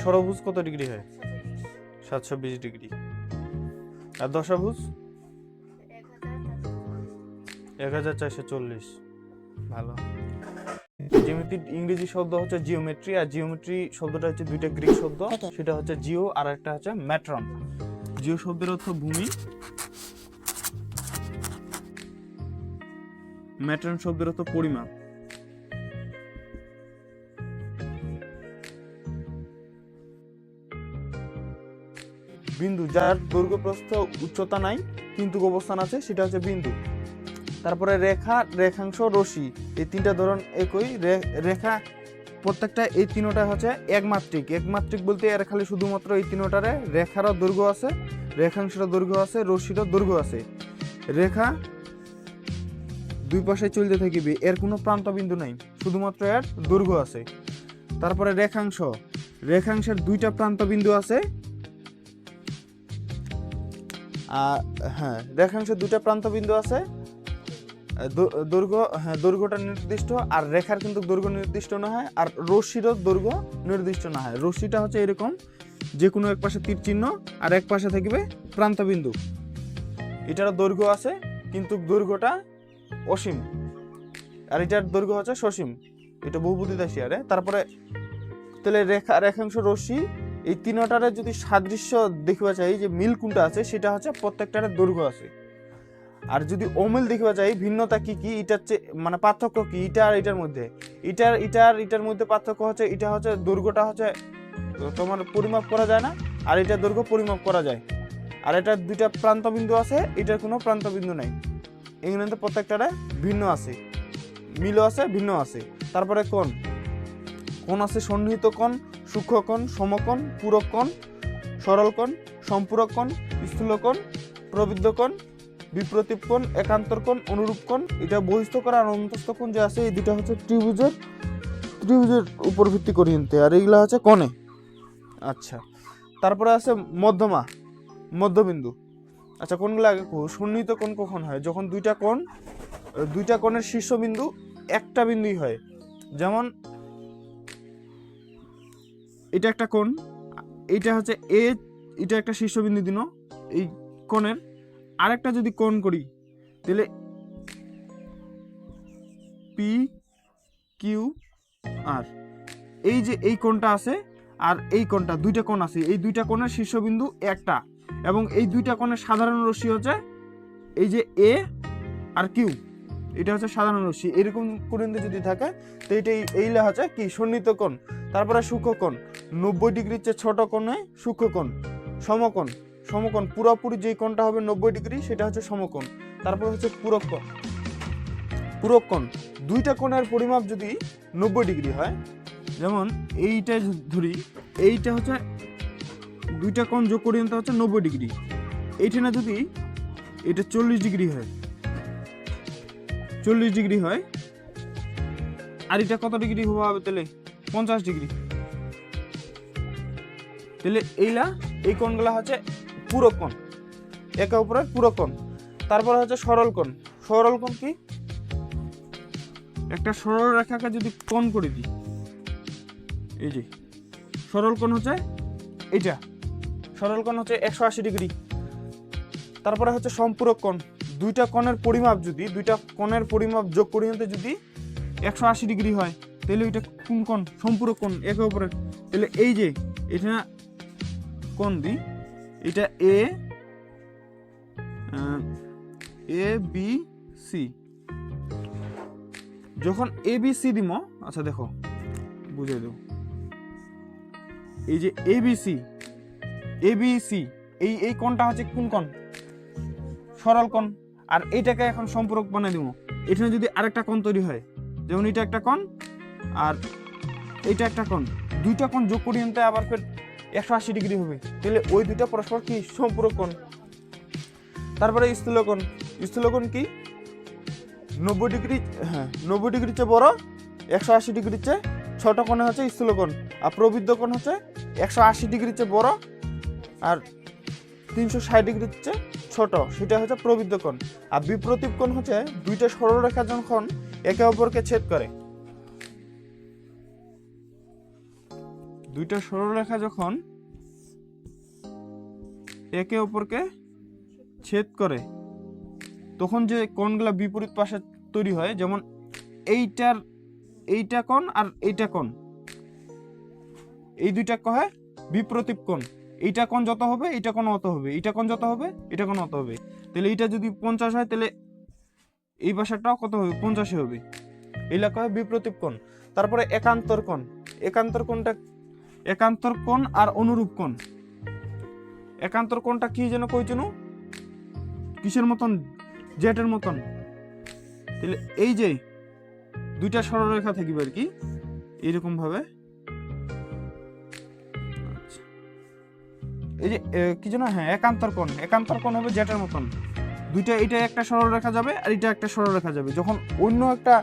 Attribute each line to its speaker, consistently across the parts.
Speaker 1: ষড়ভুজ কত ডিগ্রি হয়? সাতশো বিশ ডিগ্রি। আর দশাভুজ? এক হাজার চারশো চল্লিশ। ভালো। জিওমেট্রির ইংরেজি শব্দ হচ্ছে জিওমেট্রি আর জিওমেট্রি শব্দটা হচ্ছে দুইটা গ্রিক শব্দ সেটা হচ্ছে জিও আর একটা হচ্ছে ম্যাট্রন। জিও শব্দের অর্থ ভূমি। ম্যাট্রন শব্দের অর্থ পরিমাপ। বিন্দু, যার দৈর্ঘ্য প্রস্থ উচ্চতা নাই, কিন্তু অবস্থান আছে, সেটা হচ্ছে বিন্দু। তারপরে রেখা, রেখাংশ রশি এই তিনটা ধরন একই। রেখা, প্রত্যেকটা এই তিনোটা হচ্ছে একমাত্রিক। একমাত্রিক বলতে এর খালি শুধুমাত্র এই তিনোটারে রেখারও দৈর্ঘ্য আছে, রেখাংশেরও দৈর্ঘ্য আছে রশিরও দৈর্ঘ্য আছে। রেখা দুই পাশে চলতে থাকিবে, এর কোনো প্রান্ত বিন্দু নাই, শুধুমাত্র এর দৈর্ঘ্য আছে। তারপরে রেখাংশ, রেখাংশের দুইটা প্রান্ত বিন্দু আছে আর হ্যাঁ রেখাংশের দুইটা প্রান্ত বিন্দু আছে দৈর্ঘ্য হ্যাঁ দৈর্ঘ্যটা নির্দিষ্ট আর রেখার কিন্তু দৈর্ঘ্য নির্দিষ্ট না হয় আর রশ্মিরও দৈর্ঘ্য নির্দিষ্ট না হয়। রশ্মিটা হচ্ছে এরকম যে কোনো এক পাশে তীর চিহ্ন আর এক পাশে থাকবে প্রান্তবিন্দু। এটারও দৈর্ঘ্য আছে, কিন্তু দৈর্ঘ্যটা অসীম। আর এটার দৈর্ঘ্য হচ্ছে সসীম। এটা বহুবুদ্ধিদাসী আরে। তারপরে, তাহলে রেখা, রেখাংশ রশ্মি এই তিনটারে যদি সাদৃশ্য দেখিবা চাই যে মিল কোনটা আছে, সেটা হচ্ছে প্রত্যেকটার দৈর্ঘ্য আছে। আর যদি অমিল দেখিবা চাই ভিন্নতা কি কি, এটার চেয়ে মানে পার্থক্য কি, এটা আর এটার মধ্যে। এটার এটার এটার মধ্যে পার্থক্য হচ্ছে, এটা হচ্ছে দৈর্ঘ্যটা হচ্ছে, তোমার পরিমাপ করা যায় না, আর এটার দৈর্ঘ্য পরিমাপ করা যায়। আর এটার দুইটা প্রান্ত বিন্দু আছে, এটার কোনো প্রান্তবিন্দু নাই। এগুলোতে প্রত্যেকটারে ভিন্ন আছে। মিলও আছে, ভিন্ন আছে। তারপরে কোণ? কোণ আছে সন্নিহিত কোণ, সূক্ষ্ম কোণ, সমকোণ, পূরক কোণ, সরল কোণ, সম্পূরক কোণ, স্থূল কোণ, প্রবৃদ্ধ কোণ, বিপ্রতীপ কোণ, একান্তর কোণ, অনুরূপ কোণ, এটা বহিস্থ করা আর অন্তস্থ কোণ যে আছে, এই দুটা হচ্ছে ত্রিভুজের ত্রিভুজের উপর ভিত্তি করে নিতে আর এইগুলা হচ্ছে কোণে। আচ্ছা তারপরে আছে মধ্যমা, মধ্যবিন্দু। আচ্ছা কোনগুলো আগে সন্নিহিত কোণ কখন হয়? যখন দুইটা কোণ, দুইটা কোণের শীর্ষবিন্দু একটা বিন্দুই হয়। যেমন এটা একটা কোণ। এটা হচ্ছে এ, এটা একটা শীর্ষবিন্দু দিন। এই কোণের আরেকটা যদি কোণ করি, তাহলে পি কিউ আর এই যে এই কোণটা আছে আর এই কোণটা, দুইটা কোণ আছে। এই দুইটা কোণের শীর্ষবিন্দু একটা এবং এই দুইটা কোণের সাধারণ রশ্মি হচ্ছে এই যে এ আর কিউ এটা হচ্ছে সাধারণ রশ্মি। এরকম কোণে যদি থাকে তো এটা এইলা হচ্ছে কি? সন্নিহিত কোণ। তারপরে সূক্ষ্মকোণ নব্বই ডিগ্রির চেয়ে ছোট কোণে সূক্ষ্মকোণ সমকোণ। সমকোণ পুরোপুরি যে কোণটা হবে নব্বই ডিগ্রি, সেটা হচ্ছে সমকোণ। তারপর হচ্ছে পূরক কোণ। পূরক কোণ। দুইটা কোণের পরিমাপ যদি নব্বই ডিগ্রি হয়, যেমন এইটা ধরি, এইটা হচ্ছে দুইটা কোণ যোগ করি, তো হচ্ছে নব্বই ডিগ্রি। এইখানে যদি এটা চল্লিশ ডিগ্রি হয়, চল্লিশ ডিগ্রি হয়, আর এটা কত ডিগ্রি হবে তাহলে? পঞ্চাশ ডিগ্রি। তাহলে এইলা, এই কোণগুলা হচ্ছে পুরো কোণ। একে উপরে পুরো কোণ। তারপরে হচ্ছে সরল কোণ। সরল কোণ কি? একটা সরল রেখাকে যদি কোণ করে দিই, এই যে, সরল কোণ হচ্ছে এইটা। সরল কোণ হচ্ছে একশো আশি ডিগ্রি। তারপরে হচ্ছে সম্পূরক কোণ। দুইটা কোণের পরিমাপ যদি, দুইটা কোণের পরিমাপ যোগ করি যদি একশো আশি ডিগ্রি হয়, তাহলে ওইটা কোন কোণ? সম্পূরক কোণ, একে উপরে তাহলে এই যে, এটা কোণ দিই এটা এ এ বি সি যখন এ বি সি দিম আচ্ছা দেখো বুঝে দেব। এই যে A B C A B C এই এই কোণটা হচ্ছে কোন কোণ? সরল কোণ। আর এইটাকে এখন সম্পূরক বানিয়ে দিব এখানে যদি আরেকটা কোণ তৈরি হয়, যেমন এটা একটা কোণ, আর এইটা একটা কোণ। দুইটা কোণ যোগ করি আনতে আবার ফের একশো আশি ডিগ্রি হবে। তাহলে ওই দুইটা পরস্পর কি সম্পূরক কোণ? তারপরে স্থূলকোণ। স্থূলকোণ কি? নব্বই ডিগ্রি হ্যাঁ নব্বই ডিগ্রির চেয়ে বড়, একশো আশি ডিগ্রির চেয়ে ছোট কোণে হচ্ছে স্থূলকোণ। আর প্রবৃদ্ধ কোণ হচ্ছে একশো আশি ডিগ্রির চেয়ে বড়, আর তিনশো ষাট ডিগ্রির চেয়ে ছোট, সেটা হচ্ছে প্রবৃদ্ধ কোণ। আর বিপ্রতীপ কোণ হচ্ছে দুইটা সরলরেখা যখন একে অপরকে ছেদ করে দুইটা সরলরেখা যখন একে অপরকে ছেদ করে, তখন যে কোণগুলা বিপরীত পাশে তৈরি হয়, যেমন এইটার এইটা কোণ আর এইটা কোণ। এই দুইটা কহে বিপ্রতীপ কোণ। এইটা কোণ যত হবে, এইটা কোণ অত হবে। এইটা কোণ যত হবে এটা কোণ অত হবে। তাহলে এইটা যদি পঞ্চাশ হয়, তাহলে এই পাশেরটাও কত হবে? পঞ্চাশে হবে। এইটা কয় বিপ্রতীপ কোণ। তারপরে একান্তর কোণ। একান্তর কোণটা একান্তর কোণ আর অনুরূপ কোণ। একান্তর কোণটা কি যেন কইছেন কিসের মতন? জেটের মতন। তাহলে এই যে দুইটা সরলরেখা থাকিবে আর কি, এইরকম ভাবে। আচ্ছা। এই যে কি যেন? হ্যাঁ একান্তর কোণ। একান্তর কোণ হবে জেটের মতন। দুইটা এটা একটা সরলরেখা যাবে আর এটা একটা সরলরেখা যাবে। যখন অন্য একটা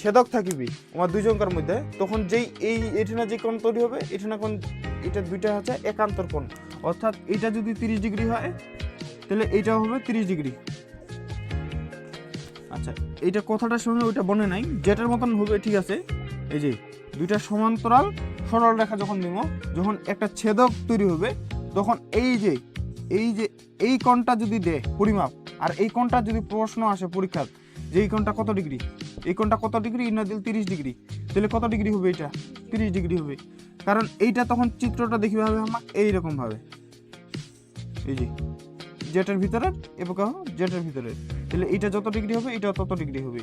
Speaker 1: ছেদক থাকিবি আমার দুইজনকার মধ্যে, তখন যেই এই এখানে যে কোণ তৈরি হবে এখানে কোণ এটা দুইটা হচ্ছে একান্তর কোণ। অর্থাৎ এটা যদি তিরিশ ডিগ্রি হয়, তাহলে এইটা হবে তিরিশ ডিগ্রি। আচ্ছা এইটা কথাটার সঙ্গে ওইটা বনে নাই, যেটার মতন হবে ঠিক আছে, এই যে দুইটা সমান্তরাল সরল রেখা যখন দিব যখন একটা ছেদক তৈরি হবে, তখন এই যে এই যে, এই কোণটা যদি দে, পরিমাপ, আর এই কোণটা যদি প্রশ্ন আসে পরীক্ষার যে এই কোণটা কত ডিগ্রি? এই কোণটা কত ডিগ্রি? না দিল তিরিশ ডিগ্রি। তাহলে কত ডিগ্রি হবে এটা? তিরিশ ডিগ্রি হবে। কারণ এইটা তখন চিত্রটা দেখবে হবে আমার এইরকম ভাবে। এই যে জেটের ভিতরে এবং জেটের ভিতরে। তাহলে এইটা যত ডিগ্রি হবে এটা তত ডিগ্রি হবে।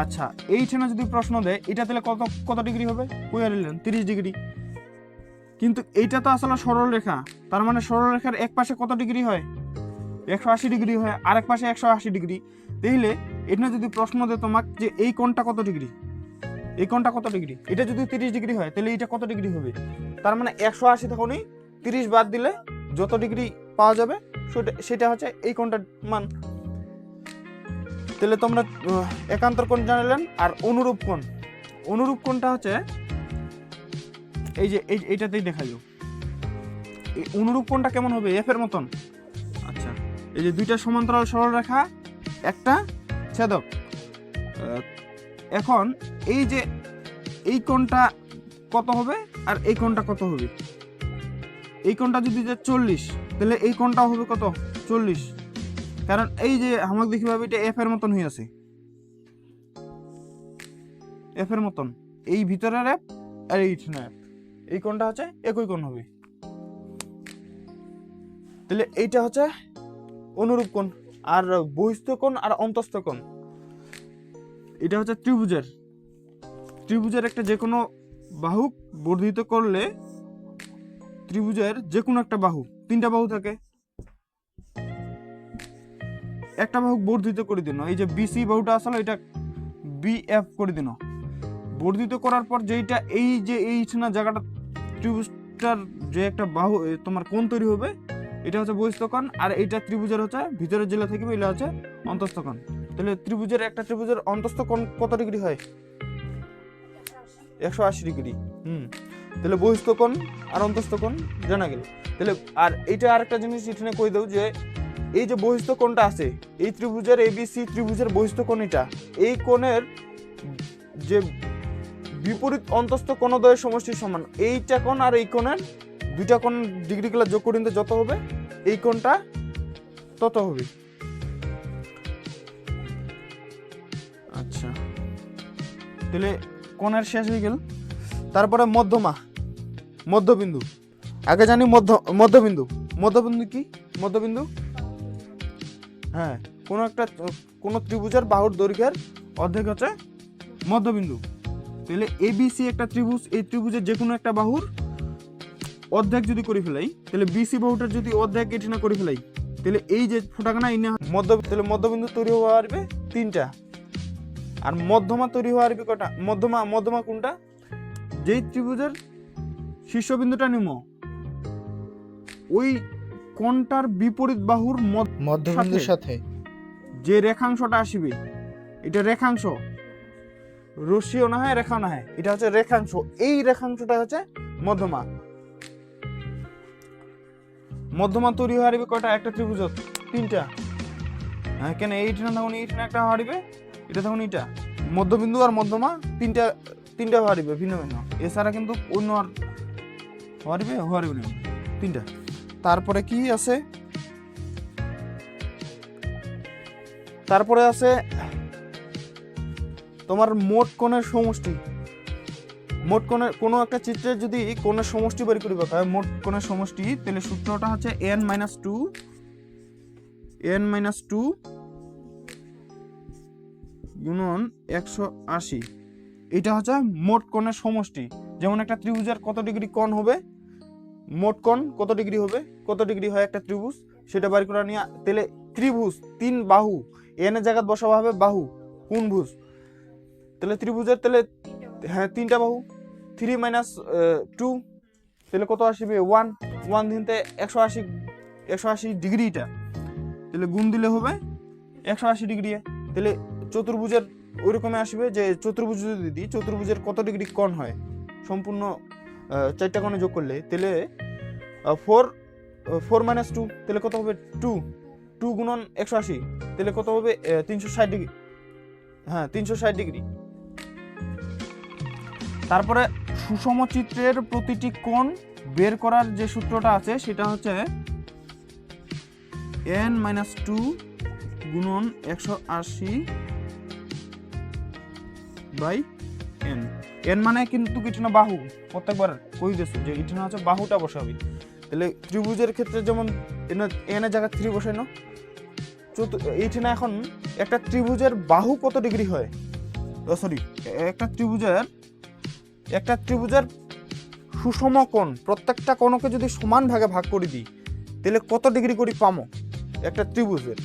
Speaker 1: আচ্ছা এইখানে যদি প্রশ্ন দেয়, এটা তাহলে কত কত ডিগ্রি হবে? কইয়া নিলেন তিরিশ ডিগ্রি। কিন্তু এইটা তো আসলে সরল রেখা তার মানে সরল রেখার এক পাশে কত ডিগ্রি হয়? একশো আশি ডিগ্রি হয় আরেক পাশে একশো আশি ডিগ্রি। তাইলে এটা যদি প্রশ্ন দেয় তোমাক যে এই কোণটা কত ডিগ্রি? এই কোণটা কত ডিগ্রি? এটা যদি তিরিশ ডিগ্রি হয় তাহলে এটা কত ডিগ্রি হবে? তার মানে একশো আশি তখনই তিরিশ বাদ দিলে যত ডিগ্রি পাওয়া যাবে, সেটা সেটা হচ্ছে এই কোণটার মান। তাহলে তোমরা একান্তর কোণ জানালেন আর অনুরূপ কোণ। অনুরূপ কোণটা হচ্ছে, এই যে এই এইটাতেই দেখা যাও অনুরূপ কোণটা কেমন হবে? এফ এর মতন। এই যে দুইটা সমান্তরাল সরল রেখা একটা ছেদক। এখন এই যে এই কোণটা কত হবে আর এই কোণটা কত হবে? এই কোণটা যদি যে চল্লিশ, তাহলে এই কোণটাও হবে কত? চল্লিশ। কারণ এই যে আমাকে দেখি ভাবে, এটা এফ এর মতন হয়ে আছে। এফ এর মতন। এই ভিতরের এফ আর এই এফ এই কোণটা হচ্ছে একই কোণ হবে। তাহলে এইটা হচ্ছে অনুরূপ কোণ, আর বহিস্থ কোণ আর অন্তস্থ কোণ। এটা হচ্ছে ত্রিভুজের। ত্রিভুজের একটা যে কোনো বাহু বর্ধিত করলে ত্রিভুজের যে কোনো একটা বাহু, তিনটা বাহু থাকে। একটা বাহু বর্ধিত করে দিন। এই যে বিসি বাহুটা আসলে, এটা বিএফ করে দিন। বর্ধিত করার পর যেইটা এই যে এই জায়গাটা, ত্রিভুজটার যে একটা বাহু তোমার কোণ তৈরি হবে এটা হচ্ছে বহিস্থকোণ, আর এইটা ত্রিভুজের হচ্ছে ভিতরের জেলা থেকে এটা হচ্ছে অন্তস্থকোণ। তাহলে ত্রিভুজের একটা ত্রিভুজের অন্তস্থ কোণ কত ডিগ্রি হয়? একশো আশি ডিগ্রি। হুম। তাহলে বহিস্থকোণ আর অন্তস্থ কোণ জানা গেল। তাহলে, আর এইটা আরেকটা জিনিস এখানে কই দেও যে, এই যে বহিস্থ কোণটা আছে, এই ত্রিভুজের এবিসি ত্রিভুজের বহিস্থ কোণ এটা। এই কোণের যে বিপরীত অন্তস্থ কোণদ্বয়ের সমষ্টির সমান, এইটা কোণ আর এই কোণের দুইটা কোণ ডিগ্রিগুলো যোগ করে নিতে যত হবে? এই কোণটা তত হবে। আচ্ছা। তাহলে কোণের শেষ হয়ে গেল। তারপরে মধ্যমা, মধ্যবিন্দু। আগে জানি মধ্য, মধ্যবিন্দু। মধ্যবিন্দু কি? মধ্যবিন্দু? হ্যাঁ কোনো একটা, কোনো ত্রিভুজের বাহুর দৈর্ঘ্যের অর্ধেক হচ্ছে মধ্যবিন্দু। তাহলে এবিসি একটা ত্রিভুজ, এই ত্রিভুজের যে কোনো একটা বাহুর অর্ধেক যদি করে ফেলাই তাহলে বিসি বাহুটার যদি অর্ধেক এটি না করে ফেলাই তাহলে এই যে ফোটাকানা ইনে মধ্য তাহলে মধ্যবিন্দু তৈরি হওয়া আসবে তিনটা। আর মধ্যমা তৈরি হওয়া আসবে কটা? মধ্যমা মধ্যমা কোনটা? যেই ত্রিভুজের শীর্ষবিন্দুটা নিম ওই কোনটার বিপরীত বাহুর মধ্য
Speaker 2: মধ্যবিন্দুর সাথে।
Speaker 1: যে রেখাংশটা আসবে এটা রেখাংশ। রশ্মিও না হয় রেখাও না হয় এটা হচ্ছে রেখাংশ। এই রেখাংশটা হচ্ছে মধ্যমা। মধ্যমা তৈরি হয়ে হারিবে কয়টা? একটা ত্রিভুজ তিনটা। হ্যাঁ কেন? এইটা তখন এইটা একটা হারিবে, এটা তখন এইটা। মধ্যবিন্দু আর মধ্যমা তিনটা তিনটা হারিবে, ভিন্ন ভিন্ন। এছাড়া কিন্তু অন্য আর হারিবে হারিবে না। তিনটা। তারপরে কি আছে? তারপরে আছে তোমার মোট কোণের সমষ্টি। মোট কোণের কোনো একটা চিত্রের যদি কোণের সমষ্টি বের করিবে হয় মোট কোণের সমষ্টি, তাহলে সূত্রটা হচ্ছে N minus two N minus two গুণন একশো আশি। এটা হচ্ছে মোট কোণের সমষ্টি। যেমন একটা ত্রিভুজের কত ডিগ্রি কোণ হবে? মোট কোণ কত ডিগ্রি হবে? কত ডিগ্রি হয় একটা ত্রিভুজ? সেটা বের করে নিয়ে, তাহলে ত্রিভুজ, তিন বাহু, এন এর জায়গায় বসাবা হবে বাহু কোন ভুজ। তাহলে ত্রিভুজের, তাহলে হ্যাঁ তিনটা বাহু। থ্রি মাইনাস টু তাহলে কত আসবে? ওয়ান ওয়ান দিনতে একশো আশি একশো আশি ডিগ্রিটা তাহলে গুণ দিলে হবে একশো আশি ডিগ্রি তাহলে চতুর্ভুজের ওই রকমই আসবে যে চতুর্ভুজ যদি দিই চতুর্ভুজের কত ডিগ্রি কোণ হয়? সম্পূর্ণ আহ, চারটা কোণে যোগ করলে তাহলে ফোর ফোর মাইনাস টু তাহলে কত হবে? টু টু গুণন একশো আশি তাহলে কত হবে? তিনশো ষাট ডিগ্রি হ্যাঁ তিনশো ষাট ডিগ্রি তারপরে সুষম চিত্রের প্রতিটি কোণ বের করার যে সূত্রটা আছে, সেটা হচ্ছে এন মাইনাস টু গুণন একশো আশি বাই এন এন মানে কিন্তু কিছু না, বাহু। প্রত্যেকবার কই দিয়েছ যে এটা না হচ্ছে বাহুটা বসাবি। তাহলে ত্রিভুজের ক্ষেত্রে যেমন এন এর জায়গায় থ্রি বসাই না এইটা না এখন একটা ত্রিভুজের বাহু কত ডিগ্রি হয়? সরি একটা ত্রিভুজের একটা ত্রিভুজের সুষম কোণ, প্রত্যেকটা কোণকে যদি সমান ভাগে ভাগ করে দিই, তাহলে কত ডিগ্রি করে পামো? একটা ত্রিভুজের।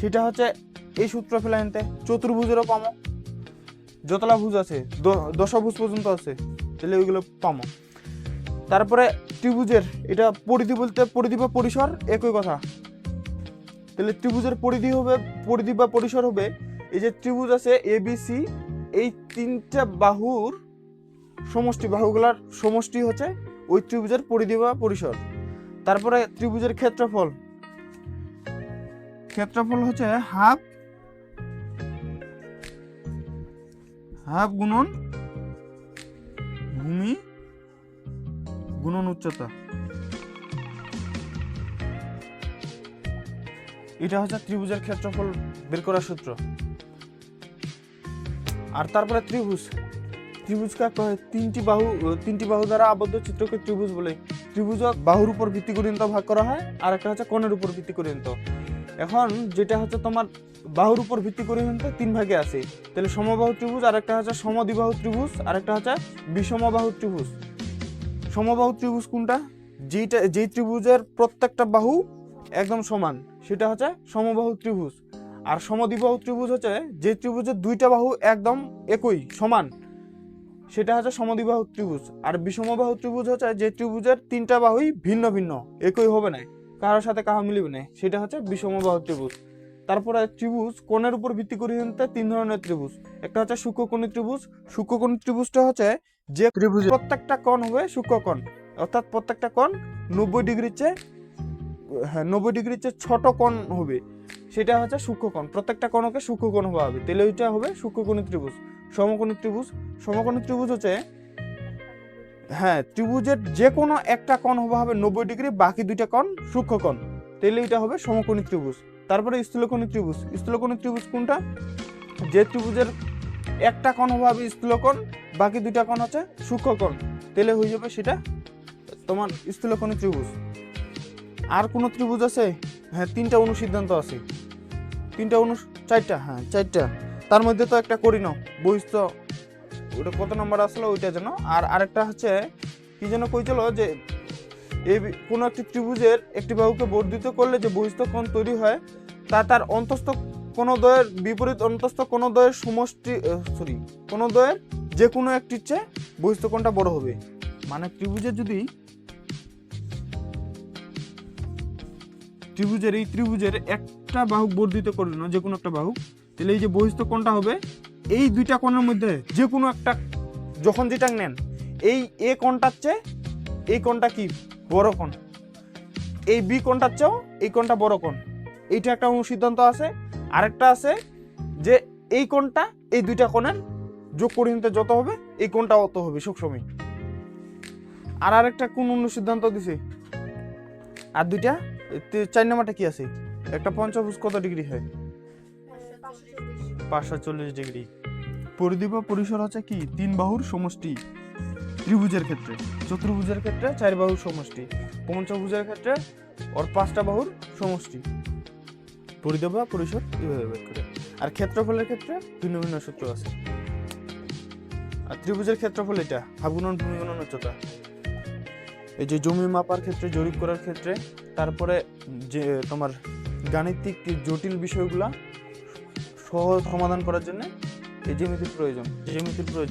Speaker 1: সেটা হচ্ছে এই সূত্র ফেলা আনতে চতুর্ভুজেরও পামো। যতলা ভুজ আছে দশভুজ পর্যন্ত আছে, তাহলে ওইগুলো পামো। তারপরে ত্রিভুজের, এটা পরিধি বলতে পরিধি বা পরিসর, একই কথা। তাহলে ত্রিভুজের পরিধি হবে, পরিধি বা পরিসর হবে, এই যে ত্রিভুজ আছে এ বি সি এই তিনটা বাহুর সমষ্টি বাহুগুলার সমষ্টি হচ্ছে ওই ত্রিভুজের পরিধি বা পরিসর। তারপরে ত্রিভুজের ক্ষেত্রফল। ক্ষেত্রফল হচ্ছে হাফ হাফ গুণন ভূমি গুণন উচ্চতা। এটা হচ্ছে ত্রিভুজের ক্ষেত্রফল বের করার সূত্র। আর তারপরে ত্রিভুজ। ত্রিভুজ কাকে কয় তিনটি বাহু তিনটি বাহু দ্বারা আবদ্ধ চিত্রকে ত্রিভুজ বলে। ত্রিভুজ বাহুর উপর ভিত্তি করে ভাগ করা হয়, আর একটা হচ্ছে কোণের উপর ভিত্তি করে এখন যেটা হচ্ছে তোমার বাহুর উপর ভিত্তি করে নিতে তিন ভাগে আছে। তাহলে সমবাহু ত্রিভুজ, আর একটা হচ্ছে সমদ্বিবাহু ত্রিভুজ, আর একটা হচ্ছে বিষমবাহু ত্রিভুজ। সমবাহু ত্রিভুজ কোনটা? যেটা যেই ত্রিভুজের প্রত্যেকটা বাহু একদম সমান, সেটা হচ্ছে সমবাহু ত্রিভুজ। আর সমদ্বিবাহু ত্রিভুজ হচ্ছে যে ত্রিভুজের দুইটা বাহু একদম একই, সমান। সেটা হচ্ছে সমদ্বিবাহু ত্রিভুজ। আর বিষমবাহু ত্রিভুজ হচ্ছে যে ত্রিভুজের তিনটা বাহুই ভিন্ন ভিন্ন একই হবে না কারোর সাথে কাহা মিলিবে না সেটা হচ্ছে বিষমবাহু ত্রিভুজ। তারপরে ত্রিভুজ কোণের উপর ভিত্তি করে তিন ধরনের ত্রিভুজ একটা হচ্ছে সূক্ষ্মকোণী ত্রিভুজ। সূক্ষ্মকোণী ত্রিভুজটা হচ্ছে যে ত্রিভুজ প্রত্যেকটা কোণ হবে সূক্ষ্মকোণ অর্থাৎ প্রত্যেকটা কোণ নব্বই ডিগ্রির চেয়ে হ্যাঁ নব্বই ডিগ্রির চেয়ে ছোট কোণ হবে। সেটা হচ্ছে সূক্ষ্মকোণ প্রত্যেকটা কোণকে সূক্ষ্মকোণ হওয়া হবে তাহলে ওইটা হবে সূক্ষ্মকোণী ত্রিভুজ। সমকোণী ত্রিভুজ। সমকোণী ত্রিভুজ হচ্ছে হ্যাঁ ত্রিভুজের যে কোনো একটা কোণ হবে নব্বই ডিগ্রি, বাকি দুইটা কোণ সূক্ষ্মকোণ তাহলে এটা হবে সমকোণী ত্রিভুজ। তারপরে স্থূলকোণী ত্রিভুজ। স্থূলকোণী ত্রিভুজ কোনটা? যে ত্রিভুজের একটা কোণ হবে হবে স্থূলকোণ, বাকি দুইটা কোণ হচ্ছে সূক্ষ্মকোণ তাহলে হয়ে যাবে সেটা তোমার স্থূলকোণী ত্রিভুজ। আর কোনো ত্রিভুজ আছে? হ্যাঁ তিনটা অনুসিদ্ধান্ত আছে। তিনটা অনু, চারটা হ্যাঁ চারটা। তার মধ্যে তো একটা করি নাও বহিস্থ ওটা কত নম্বর আসলো ওইটা যেন আর আরেকটা হচ্ছে, কি যেন কইছিল যে, এই কোনো একটি ত্রিভুজের একটি বাহুকে বর্ধিত করলে যে বহিস্থ কোণ তৈরি হয়, তা তার অন্তস্থ কোনো দয়ের বিপরীত অন্তস্থ কোনো দয়ের সমষ্টি সরি কোনো দয়ের যে কোনো একটির চেয়ে বহিস্থ কোণটা বড় হবে। মানে ত্রিভুজের যদি, ত্রিভুজের এই ত্রিভুজের একটা বাহু বর্ধিত করলে না যে কোনো একটা বাহু তাহলে এই যে বহিস্থ কোণটা হবে, এই দুইটা কোণের মধ্যে যে কোনো একটা যখন যেটা নেন, এই এ কোণটার চেয়ে এই কোণটা কি বড় কোণ? এই বি কোণটার চেয়েও এই কোণটা বড় কোণ। এইটা একটা অনুসিদ্ধান্ত আছে। আরেকটা আছে যে এই কোণটা এই দুইটা কোণের যোগ করে নিতে যত হবে, এই কোণটা অত হবে সবসময় আর আরেকটা কোন অনুসিদ্ধান্ত দিছে। আর দুইটা চার নাম্বারটা কি আছে? একটা পঞ্চভুজ কত ডিগ্রি হয়? পাঁচশো চল্লিশ ডিগ্রি। পরিধি পরিসর হচ্ছে কি? তিন বাহুর সমষ্টি। ত্রিভুজের ক্ষেত্রে। চতুর্ভুজের ক্ষেত্রে চার বাহুর সমষ্টি। পঞ্চভুজের ক্ষেত্রে ওর পাঁচটা বাহুর সমষ্টি। পরিধি বা পরিসর এইভাবে বের করে। আর ক্ষেত্রফলের ক্ষেত্রে ভিন্ন ভিন্ন সূত্র আছে। আর ত্রিভুজের ক্ষেত্রফল এটা। হাফ গুণন ভূমি গুণন উচ্চতা। এই যে জমি মাপার ক্ষেত্রে, জরিপ করার ক্ষেত্রে, তারপরে যে তোমার গাণিতিক জটিল বিষয়গুলা সহজ সমাধান করার জন্য এই জ্যামিতির প্রয়োজন জ্যামিতির প্রয়োজন।